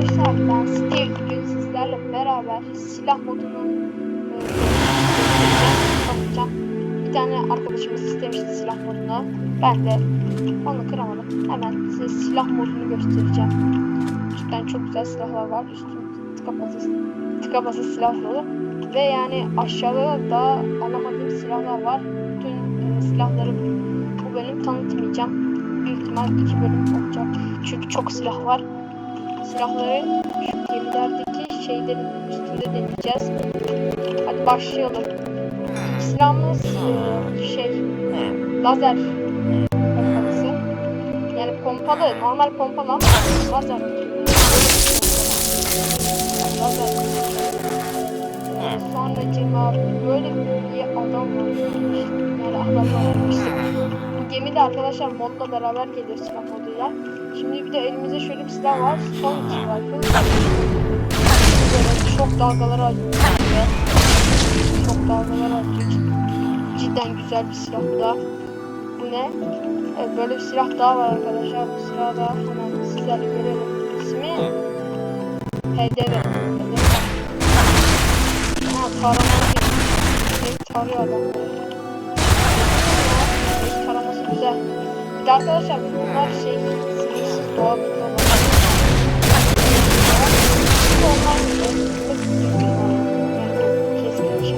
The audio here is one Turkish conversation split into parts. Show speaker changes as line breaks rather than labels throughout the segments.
arkadaşlar ben Steve bugün sizlerle beraber silah modunu e, tanıtacağım. Bir tane arkadaşımız istemişti silah modunu. Ben de onu kıramadım. Hemen size silah modunu göstereceğim. Cidden çok güzel silahlar var. Üstüm tıka basa, tıka basa silah dolu. Ve yani aşağıda da alamadığım silahlar var. Bütün e, silahları bu bölüm tanıtmayacağım. Büyük ihtimal iki bölüm olacak. Çünkü çok silah var silahları şu gemilerdeki şeylerin üstünde deneyeceğiz. Hadi başlayalım. Silahımız e, şey lazer pompalısı. Yani pompalı, normal pompalı ama lazer. Lazer. Sonra cima böyle bir adam var. Yani adamlar yapmıştı. Gemi de arkadaşlar modla beraber geliyor silah moduyla. Şimdi bir de elimizde şöyle bir silah var. Son rifle. Böyle çok dalgaları atıyor. Çok dalgaları atıyor. Cidden güzel bir silah bu da. Bu ne? Evet, böyle bir silah daha var arkadaşlar. Bu silahı da hemen sizlerle görelim. İsmi HDV. HDV. Ha taramalı bir şey tarıyor adam. Bir de arkadaşlar bunlar şey sınırsız doğabiliyorlar. Onlar keskin şey.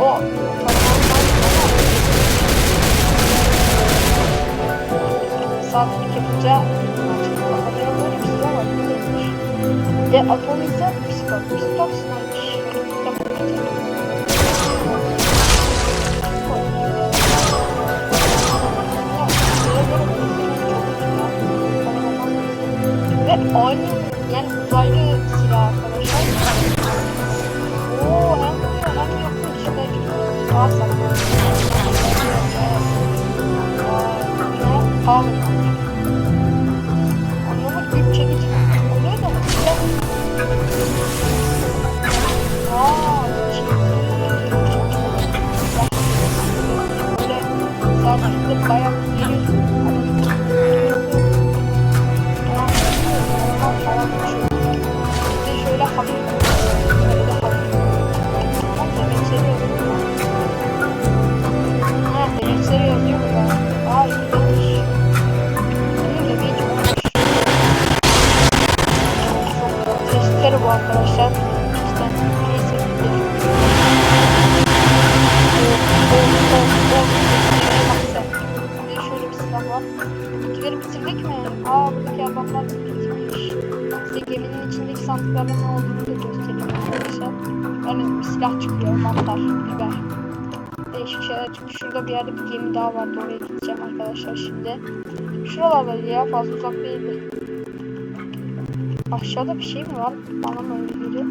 O Sabit yapınca kafada böyle bir silah var. güzelmiş. Ve atomize pistol. Pistol sınırmış. Ve aynı yani uzaylı silah içindeki sandıkların ne olduğunu da göstereyim arkadaşlar. Yani bir silah çıkıyor, mantar, biber. Değişik şeyler çıkıyor. Şurada bir yerde bir gemi daha vardı. Oraya gideceğim arkadaşlar şimdi. Şuralarda ya fazla uzak değildi. Aşağıda bir şey mi var? Bana mı öyle geliyor?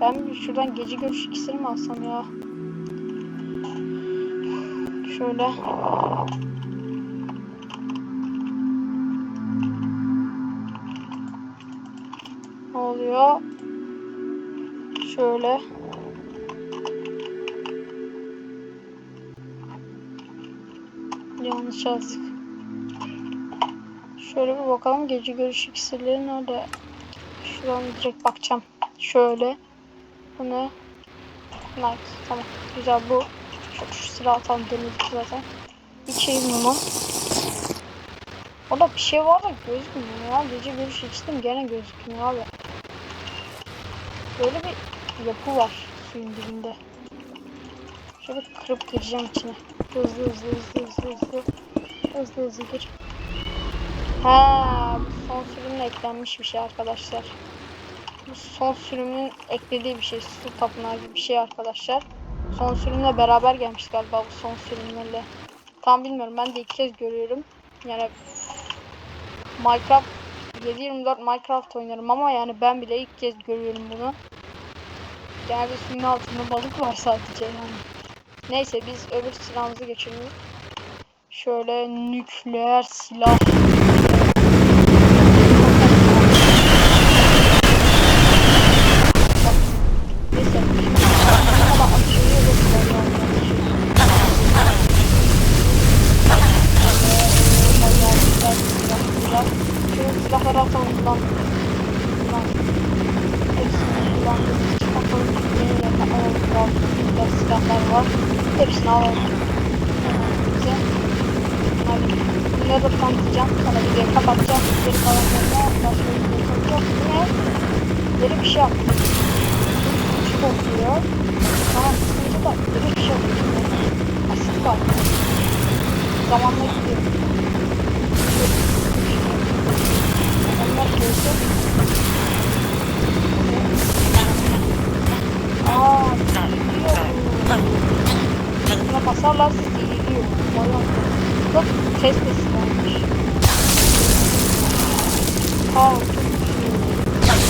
Ben şuradan gece görüş iksiri mi alsam ya? Şöyle. Oluyor? Şöyle. Yanlış yazdık. Şöyle bir bakalım gece görüş iksirleri nerede? Şuradan direkt bakacağım. Şöyle. Bu ne? Nice. Tamam. Güzel bu. Şu, şu silah atalım denedik zaten. İçeyim bunu. Orada bir şey var da gözükmüyor ya. Gece görüş içtim gene gözükmüyor abi. Böyle bir yapı var suyun dibinde. Şöyle kırıp gireceğim içine. Hızlı hızlı hızlı hızlı hızlı. Hızlı hızlı gir. Ha, bu son sürümle eklenmiş bir şey arkadaşlar. Bu son sürümün eklediği bir şey. Su tapınağı gibi bir şey arkadaşlar. Son sürümle beraber gelmiş galiba bu son sürümlerle. Tam bilmiyorum ben de ilk kez görüyorum. Yani Minecraft 724 Minecraft oynarım ama yani ben bile ilk kez görüyorum bunu. Genelde suyun altında balık var sadece yani. Neyse biz öbür silahımızı geçelim. Şöyle nükleer silah. Alalım. Bize. Bunları, bunları da tanıtacağım. Sonra videoyu kapatacağım. Geri kalanlarına başka bir video koyacağım. Yine böyle bir şey yaptım. Küçük oluyor. Ama sıkıntı da böyle bir şey oluyor. Asit var. Zamanla gidiyor. Buna basarlarsa zehirliyor. Bayağı. Bak test varmış. Aa, çok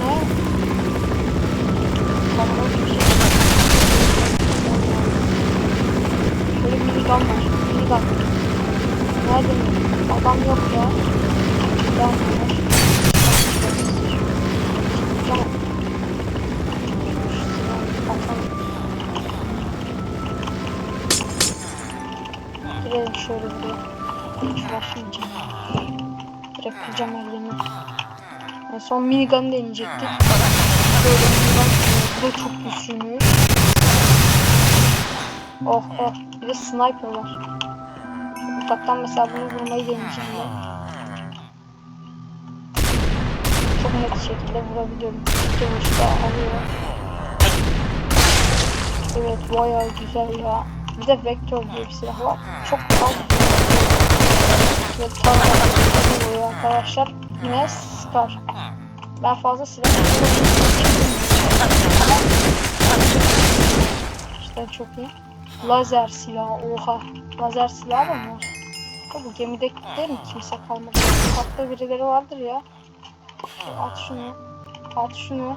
ne? Kamera bir şey. Şöyle minigun var. Minigun. Nerede mi? Adam yok ya. Ben var. Girelim şöyle buraya. Direkt kıracağım elini. En son minigun deneyecektik. Böyle minigun. Bu da çok güçlüymüş. Oh oh. Bir de sniper var. Uzaktan mesela bunu vurmayı deneyeceğim ya. Çok net şekilde vurabiliyorum. Dönüşte alıyor. Evet bayağı güzel ya. Bir de Vector diye bir silah var. Çok az. Ve tanrı arkadaşlar. Yine Scar. Ben fazla silah İşte çok iyi. Lazer silahı oha. Lazer silahı da mı var? Bu gemide değil mi kimse kalmadı? Hatta birileri vardır ya. At şunu. At şunu.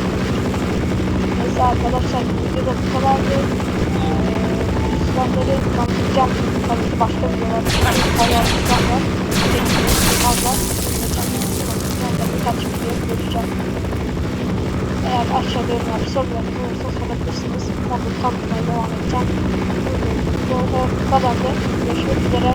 Neyse arkadaşlar videoda bu kadardı. Ee, silahları tanıtacağım. Tabii ki başka videolar. Bayağı silah var. Fazla. Birkaç video göreceğim. Eğer aşağıda yorumlar sorularınız olursa sorabilirsiniz. Onu tanıtmaya devam edeceğim. Bu, bu kadardı. Görüşmek üzere.